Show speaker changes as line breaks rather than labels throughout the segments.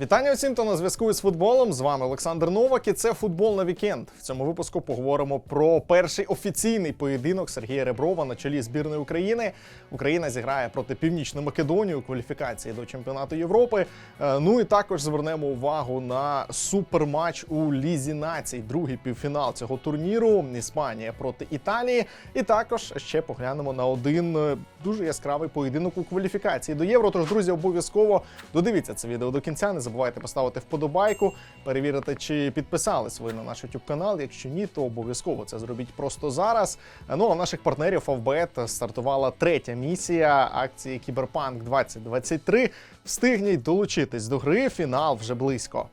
Вітання усім, хто на зв'язку із футболом. З вами Олександр Новак і це футбол на вікенд. В цьому випуску поговоримо про перший офіційний поєдинок Сергія Реброва на чолі збірної України. Україна зіграє проти Північної Македонії у кваліфікації до чемпіонату Європи. Е, Ну і також звернемо увагу на суперматч у Лізі націй, другий півфінал цього турніру. Іспанія проти Італії. І також ще поглянемо на один е, дуже яскравий поєдинок у кваліфікації до євро. Тож, друзі, обов'язково додивіться це відео до кінця. Не забувайте поставити вподобайку, перевірити, чи підписались ви на наш YouTube канал. Якщо ні, то обов'язково це зробіть просто зараз. Ну а наших партнерів Авбет стартувала третя місія акції Кіберпанк 2023. Встигніть долучитись до гри. Фінал вже близько.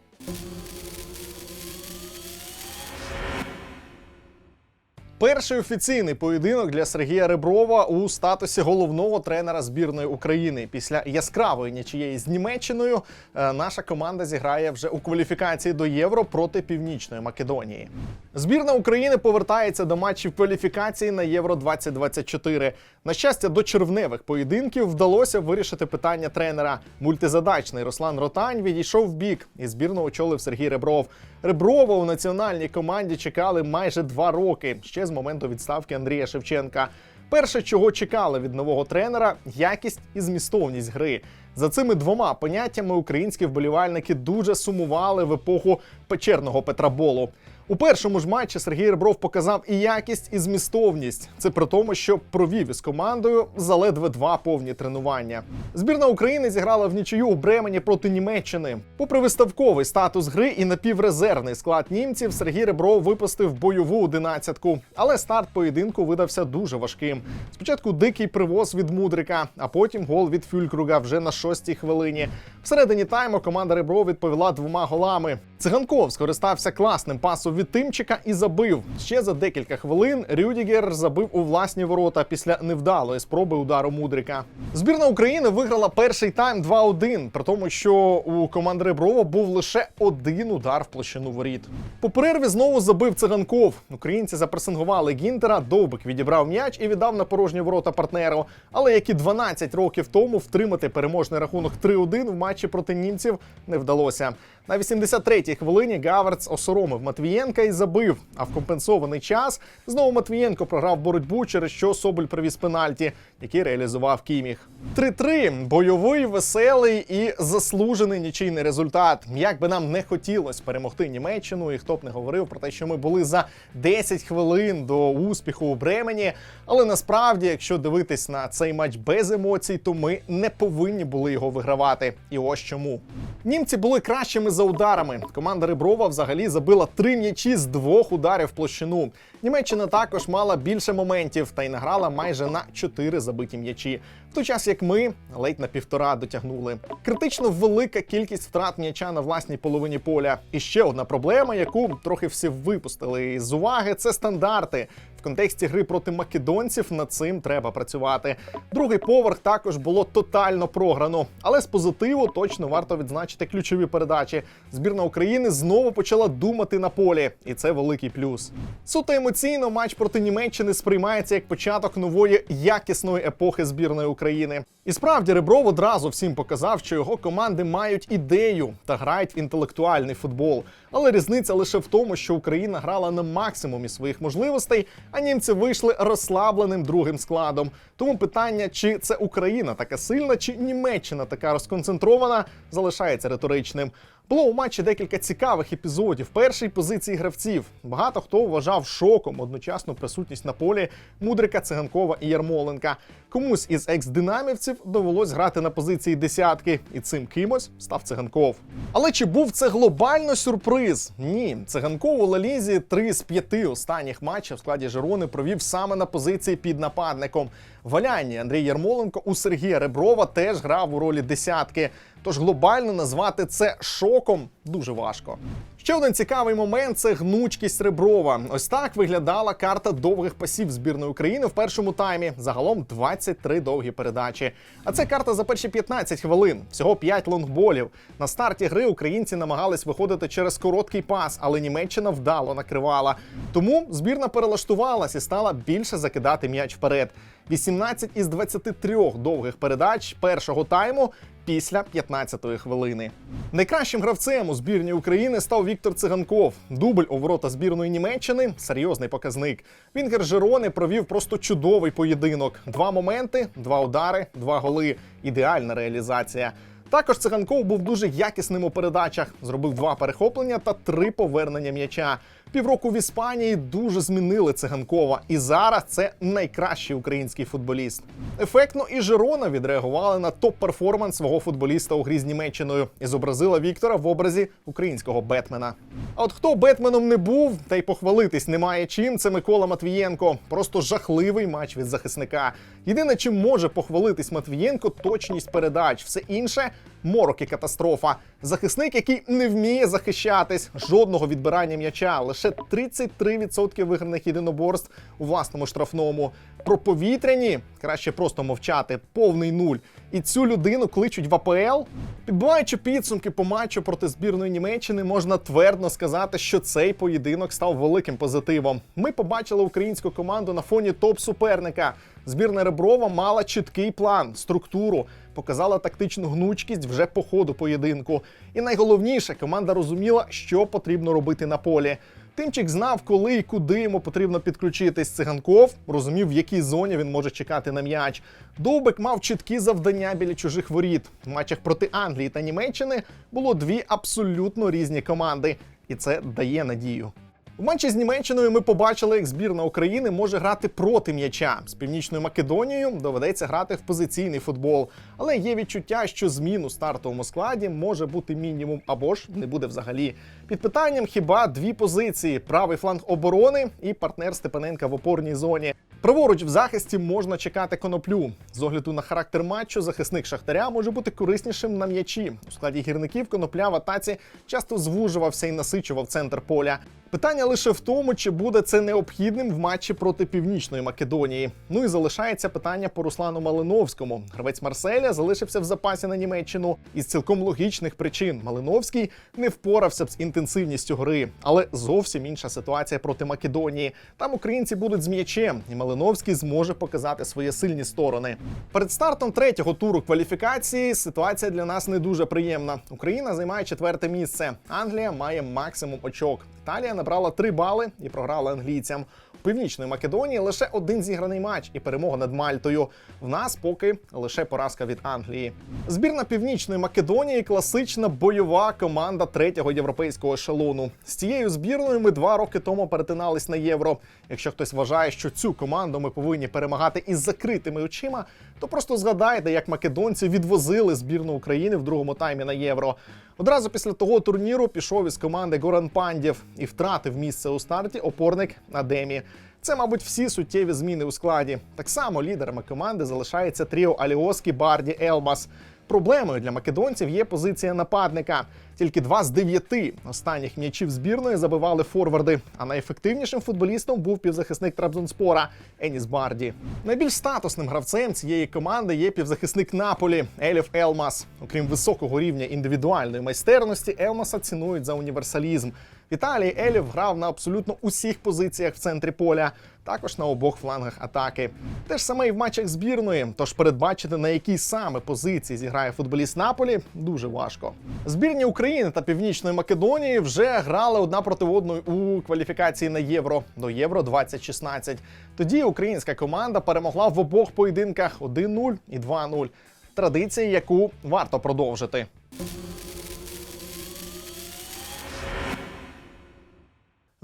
Перший офіційний поєдинок для Сергія Реброва у статусі головного тренера збірної України. Після яскравої нічиєї з Німеччиною е, наша команда зіграє вже у кваліфікації до Євро проти Північної Македонії. Збірна України повертається до матчів кваліфікації на Євро 2024. На щастя, до червневих поєдинків вдалося вирішити питання тренера. Мультизадачний Руслан Ротань відійшов в бік, і збірну очолив Сергій Ребров. Реброва у національній команді чекали майже два роки ще з моменту відставки Андрія Шевченка. Перше, чого чекали від нового тренера, якість і змістовність гри. За цими двома поняттями українські вболівальники дуже сумували в епоху печерного Петраболу. У першому ж матчі Сергій Ребров показав і якість, і змістовність. Це при тому, що провів із командою за ледве два повні тренування. Збірна України зіграла в нічию у Бремені проти Німеччини. Попри виставковий статус гри і напіврезервний склад німців, Сергій Ребров випустив бойову одинадцятку. Але старт поєдинку видався дуже важким. Спочатку дикий привоз від Мудрика, а потім гол від Фюлькруга вже на шостій хвилині. Всередині тайму команда Ребров відповіла двома голами. Циганков скористався класним пасом від Тимчика і забив. Ще за декілька хвилин Рюдігер забив у власні ворота після невдалої спроби удару Мудрика. Збірна України виграла перший тайм 2-1, при тому, що у команди Реброва був лише один удар в площину воріт. По перерві знову забив циганков. Українці запресингували Гінтера. Довбик відібрав м'яч і віддав на порожні ворота партнеру. Але як і 12 років тому втримати переможний рахунок 3-1 в матчі проти німців не вдалося. На 83-й хвилині Гаверц осоромив Матвієнка і забив. А в компенсований час знову Матвієнко програв боротьбу, через що Соболь привіз пенальті, який реалізував Кіміх. 3-3. бойовий, веселий і заслужений нічийний результат. Як би нам не хотілося перемогти Німеччину, і хто б не говорив про те, що ми були за 10 хвилин до успіху у Бремені. Але насправді, якщо дивитись на цей матч без емоцій, то ми не повинні були його вигравати. І ось чому. Німці були кращими за ударами. Команда Реброва взагалі забила три м'ячі з двох ударів в площину. Німеччина також мала більше моментів та й награла майже на чотири забиті м'ячі. В той час як ми ледь на півтора дотягнули. Критично велика кількість втрат м'яча на власній половині поля. І ще одна проблема, яку трохи всі випустили з уваги, це стандарти. Контексті гри проти македонців над цим треба працювати. Другий поверх також було тотально програно, але з позитиву точно варто відзначити ключові передачі. Збірна України знову почала думати на полі, і це великий плюс. Суто емоційно матч проти Німеччини сприймається як початок нової якісної епохи збірної України. І справді Ребров одразу всім показав, що його команди мають ідею та грають в інтелектуальний футбол. Але різниця лише в тому, що Україна грала на максимумі своїх можливостей, а німці вийшли розслабленим другим складом. Тому питання, чи це Україна така сильна, чи Німеччина така розконцентрована, залишається риторичним. Було у матчі декілька цікавих епізодів. Перший позиції гравців. Багато хто вважав шоком одночасну присутність на полі Мудрика, Циганкова і Ярмоленка. Комусь із екс-динамівців довелось грати на позиції десятки, і цим кимось став циганков. Але чи був це глобально сюрприз? Ні, циганков у Лалізі три з п'яти останніх матчів в складі Жерони провів саме на позиції під нападником. Валянні Андрій Ярмоленко у Сергія Реброва теж грав у ролі десятки. Тож глобально назвати це шоком дуже важко. Ще один цікавий момент це гнучкість Реброва. Ось так виглядала карта довгих пасів збірної України в першому таймі. Загалом 23 довгі передачі. А це карта за перші 15 хвилин. Всього 5 лонгболів. На старті гри українці намагались виходити через короткий пас, але Німеччина вдало накривала. Тому збірна перелаштувалась і стала більше закидати м'яч вперед. 18 із 23 довгих передач першого тайму після 15-ї хвилини. Найкращим гравцем у збірні України став Віктор Циганков. Дубль у ворота збірної Німеччини серйозний показник. Вінгер Жерони провів просто чудовий поєдинок. Два моменти, два удари, два голи. Ідеальна реалізація. Також циганков був дуже якісним у передачах. Зробив два перехоплення та три повернення м'яча. Півроку в Іспанії дуже змінили циганкова, і зараз це найкращий український футболіст. Ефектно і Жирона відреагували на топ-перформанс свого футболіста у грі з Німеччиною і зобразила Віктора в образі українського Бетмена. А от хто Бетменом не був, та й похвалитись немає чим. Це Микола Матвієнко. Просто жахливий матч від захисника. Єдине, чим може похвалитись Матвієнко, точність передач. Все інше морок і катастрофа. Захисник, який не вміє захищатись, жодного відбирання м'яча, лише 33% виграних єдиноборств у власному штрафному. Про повітряні краще просто мовчати, повний нуль. І цю людину кличуть в АПЛ. Підбиваючи підсумки по матчу проти збірної Німеччини, можна твердо сказати, що цей поєдинок став великим позитивом. Ми побачили українську команду на фоні топ-суперника. Збірна Реброва мала чіткий план, структуру, показала тактичну гнучкість вже по ходу поєдинку. І найголовніше, команда розуміла, що потрібно робити на полі. Тимчик знав, коли і куди йому потрібно підключитись. Циганков розумів, в якій зоні він може чекати на м'яч. Довбик мав чіткі завдання біля чужих воріт. В матчах проти Англії та Німеччини було дві абсолютно різні команди, і це дає надію. У матчі з Німеччиною ми побачили, як збірна України може грати проти м'яча. З північною Македонією доведеться грати в позиційний футбол. Але є відчуття, що змін у стартовому складі може бути мінімум або ж не буде взагалі. Під питанням хіба дві позиції: правий фланг оборони і партнер Степаненка в опорній зоні. Праворуч в захисті можна чекати коноплю. З огляду на характер матчу, захисник Шахтаря може бути кориснішим на м'ячі. У складі гірників конопля в атаці часто звужувався і насичував центр поля. Питання лише в тому, чи буде це необхідним в матчі проти Північної Македонії. Ну і залишається питання по Руслану Малиновському. Гравець Марселя залишився в запасі на Німеччину із цілком логічних причин. Малиновський не впорався б з інтенсивністю гри, але зовсім інша ситуація проти Македонії. Там українці будуть з м'ячем, і Малиновський зможе показати свої сильні сторони. Перед стартом третього туру кваліфікації ситуація для нас не дуже приємна. Україна займає четверте місце. Англія має максимум очок. Італія набрала три бали і програла англійцям. У Північної Македонії лише один зіграний матч і перемога над Мальтою. В нас поки лише поразка від Англії. Збірна Північної Македонії класична бойова команда третього європейського ешелону. З цією збірною ми два роки тому перетинались на євро. Якщо хтось вважає, що цю команду ми повинні перемагати із закритими очима, то просто згадайте, як македонці відвозили збірну України в другому таймі на євро. Одразу після того турніру пішов із команди Горан Пандєв і втратив місце у старті опорник Адемі. Це, мабуть, всі суттєві зміни у складі. Так само лідерами команди залишається тріо Аліоскі, Барді, Елмас. Проблемою для македонців є позиція нападника. Тільки два з дев'яти останніх м'ячів збірної забивали форварди. А найефективнішим футболістом був півзахисник Трабзонспора Еніс Барді. Найбільш статусним гравцем цієї команди є півзахисник Наполі Еліф Елмас. Окрім високого рівня індивідуальної майстерності, Елмаса цінують за універсалізм. В Італії Еліф грав на абсолютно усіх позиціях в центрі поля, також на обох флангах атаки. Те ж саме і в матчах збірної, тож передбачити на якій саме позиції зіграє футболіст Наполі дуже важко. Збірні України та Північної Македонії вже грали одна проти одної у кваліфікації на євро до Євро 2016. Тоді українська команда перемогла в обох поєдинках 1-0 і 2-0. Традиція, яку варто продовжити.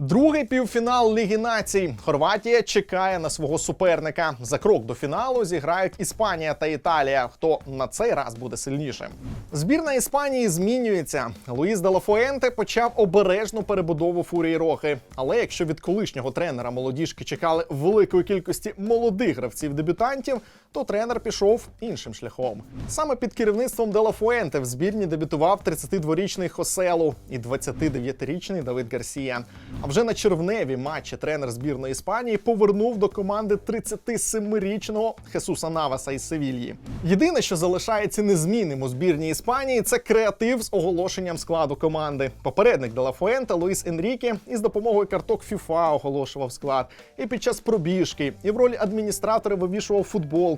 Другий півфінал Ліги Націй. Хорватія чекає на свого суперника. За крок до фіналу зіграють Іспанія та Італія. Хто на цей раз буде сильнішим? Збірна Іспанії змінюється. Луїс Делафуенте почав обережну перебудову фурії Рохи. Але якщо від колишнього тренера молодіжки чекали великої кількості молодих гравців-дебютантів, то тренер пішов іншим шляхом. Саме під керівництвом Делафуенте в збірні дебютував 32-річний Хоселу і 29-річний Давид Гарсія. А вже на червневі матчі тренер збірної Іспанії повернув до команди 37-річного Хесуса Наваса із Севільї. Єдине, що залишається незмінним у збірній Іспанії, це креатив з оголошенням складу команди. Попередник Делафуенте Луїс Енріке із допомогою карток FIFA оголошував склад. І під час пробіжки, і в ролі адміністратора вивішував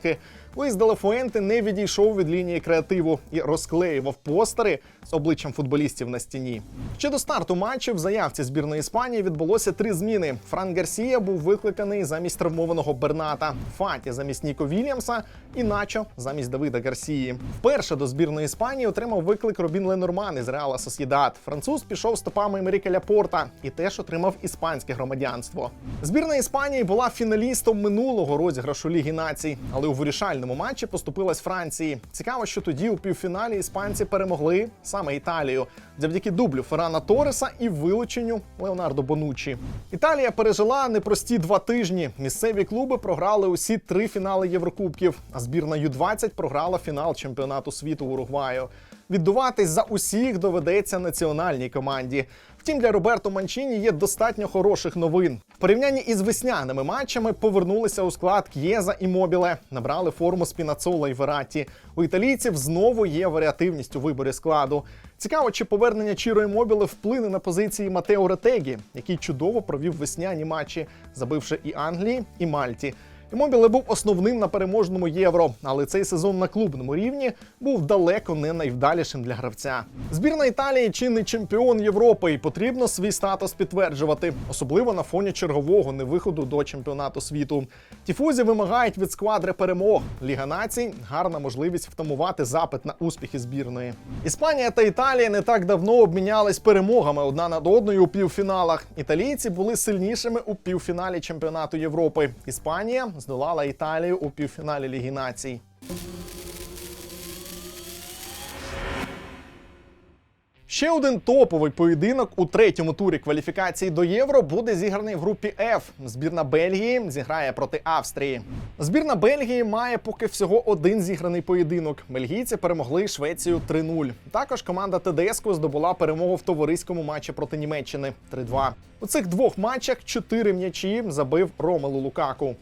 футболки. Луїс Делафуенте не відійшов від лінії креативу і розклеював постери з обличчям футболістів на стіні. Ще до старту матчу в заявці збірної Іспанії відбулося три зміни. Фран Гарсія був викликаний замість травмованого Берната, Фаті замість Ніко Вільямса і Начо замість Давида Гарсії. Вперше до збірної Іспанії отримав виклик Робін Ленорман із Реала Сосєдат. Француз пішов стопами Емеріка Ляпорта і теж отримав іспанське громадянство. Збірна Іспанії була фіналістом минулого розіграшу Ліги Націй, але у вирішальному матчі поступилась Франції. Цікаво, що тоді у півфіналі іспанці перемогли саме Італію завдяки дублю Феррана Торреса і вилученню Леонардо Бонучі. Італія пережила непрості два тижні. Місцеві клуби програли усі три фінали Єврокубків, а збірна Ю-20 програла фінал чемпіонату світу Уругваю. Віддуватись за усіх доведеться національній команді. Втім, для Роберто Манчіні є достатньо хороших новин. В порівнянні із весняними матчами повернулися у склад К'єза і Мобіле, набрали форму Спінацола і Вераті. У італійців знову є варіативність у виборі складу. Цікаво, чи повернення Чіро і Мобіле вплине на позиції Матео Ретегі, який чудово провів весняні матчі, забивши і Англії, і Мальті. Імобіле був основним на переможному євро, але цей сезон на клубному рівні був далеко не найвдалішим для гравця. Збірна Італії чинний чемпіон Європи, і потрібно свій статус підтверджувати, особливо на фоні чергового невиходу до чемпіонату світу. Тіфузі вимагають від сквадри перемог. Ліга націй гарна можливість втамувати запит на успіхи збірної. Іспанія та Італія не так давно обмінялись перемогами одна над одною у півфіналах. Італійці були сильнішими у півфіналі чемпіонату Європи. Іспанія здолала Італію у півфіналі Ліги націй. Ще один топовий поєдинок у третьому турі кваліфікації до євро буде зіграний в групі F. Збірна Бельгії зіграє проти Австрії. Збірна Бельгії має поки всього один зіграний поєдинок. Бельгійці перемогли Швецію 3-0. Також команда Тедеско здобула перемогу в товариському матчі проти Німеччини 3-2. У цих двох матчах чотири м'ячі забив Ромелу Лукаку.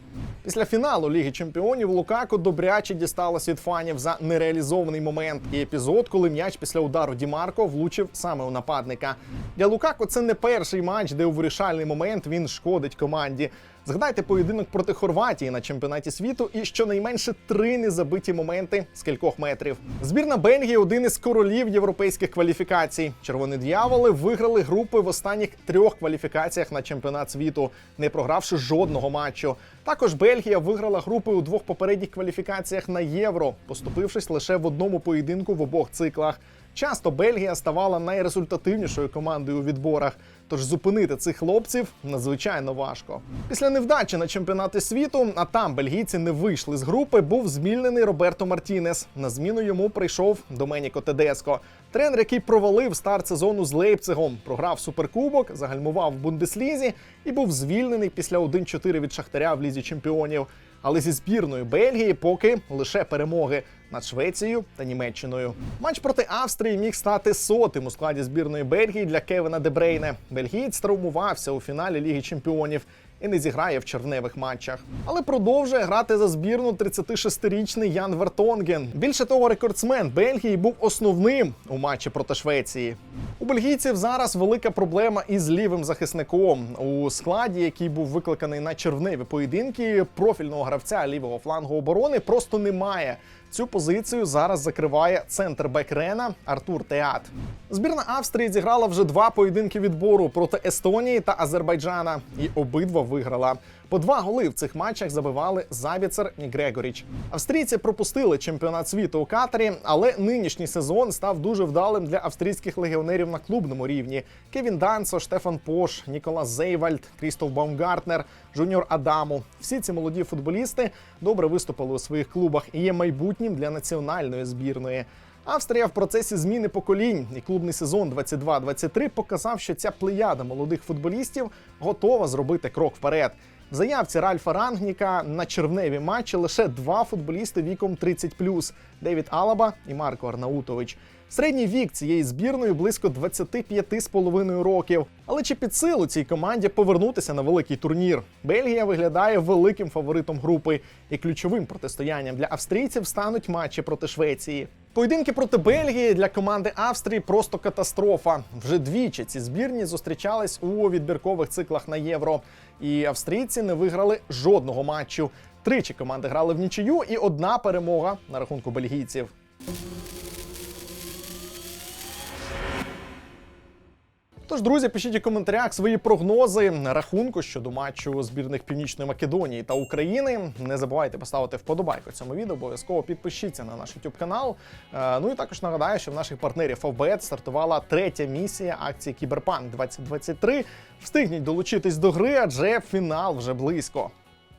Після фіналу Ліги Чемпіонів Лукаку добряче дісталось від фанів за нереалізований момент і епізод, коли м'яч після удару Дімарко влучив саме у нападника. Для Лукаку це не перший матч, де у вирішальний момент він шкодить команді. Згадайте поєдинок проти Хорватії на чемпіонаті світу і щонайменше три незабиті моменти з кількох метрів. Збірна Бельгії один із королів європейських кваліфікацій. Червоні д'яволи виграли групи в останніх трьох кваліфікаціях на чемпіонат світу, не програвши жодного матчу. Також Бельгія виграла групи у двох попередніх кваліфікаціях на євро, поступившись лише в одному поєдинку в обох циклах. Часто Бельгія ставала найрезультативнішою командою у відборах, тож зупинити цих хлопців надзвичайно важко. Після невдачі на чемпіонаті світу, а там бельгійці не вийшли з групи, був звільнений Роберто Мартінес. На зміну йому прийшов Доменіко Тедеско. Тренер, який провалив старт сезону з Лейпцигом, програв суперкубок, загальмував в Бундеслізі і був звільнений після 1-4 від Шахтаря в лізі чемпіонів. Але зі збірною Бельгії поки лише перемоги над Швецією та Німеччиною. Матч проти Австрії міг стати сотим у складі збірної Бельгії для Кевина Дебрейне. Бельгієць травмувався у фіналі Ліги Чемпіонів і не зіграє в червневих матчах. Але продовжує грати за збірну 36-річний Ян Вертонген. Більше того, рекордсмен Бельгії був основним у матчі проти Швеції. У бельгійців зараз велика проблема із лівим захисником у складі, який був викликаний на червневі поєдинки. Профільного гравця лівого флангу оборони просто немає. Цю позицію зараз закриває центр Бекрена Артур Теат. Збірна Австрії зіграла вже два поєдинки відбору проти Естонії та Азербайджана, і обидва виграла. По два голи в цих матчах забивали Забіцер і Грегоріч. Австрійці пропустили чемпіонат світу у Катарі, але нинішній сезон став дуже вдалим для австрійських легіонерів на клубному рівні. Кевін Данцо, Штефан Пош, Ніколас Зейвальд, Крістоф Баумгартнер, Жуніор Адаму. Всі ці молоді футболісти добре виступили у своїх клубах і є майбутнім для національної збірної. Австрія в процесі зміни поколінь і клубний сезон 22-23 показав, що ця плеяда молодих футболістів готова зробити крок вперед. В заявці Ральфа Рангніка на червневі матчі лише два футболісти віком 30+, Девід Алаба і Марко Арнаутович. Середній вік цієї збірної близько 25,5 років. Але чи під силу цій команді повернутися на великий турнір? Бельгія виглядає великим фаворитом групи, і ключовим протистоянням для австрійців стануть матчі проти Швеції. Поєдинки проти Бельгії для команди Австрії просто катастрофа. Вже двічі ці збірні зустрічались у відбіркових циклах на євро. І австрійці не виграли жодного матчу. Тричі команди грали в нічию, і одна перемога на рахунку бельгійців. Тож, друзі, пишіть у коментарях свої прогнози рахунку щодо матчу збірних Північної Македонії та України. Не забувайте поставити вподобайку цьому відео. Обов'язково підпишіться на наш YouTube канал. Е, Ну і також нагадаю, що в наших партнерів Favbet стартувала третя місія акції Кіберпанк 2023. Встигніть долучитись до гри, адже фінал вже близько.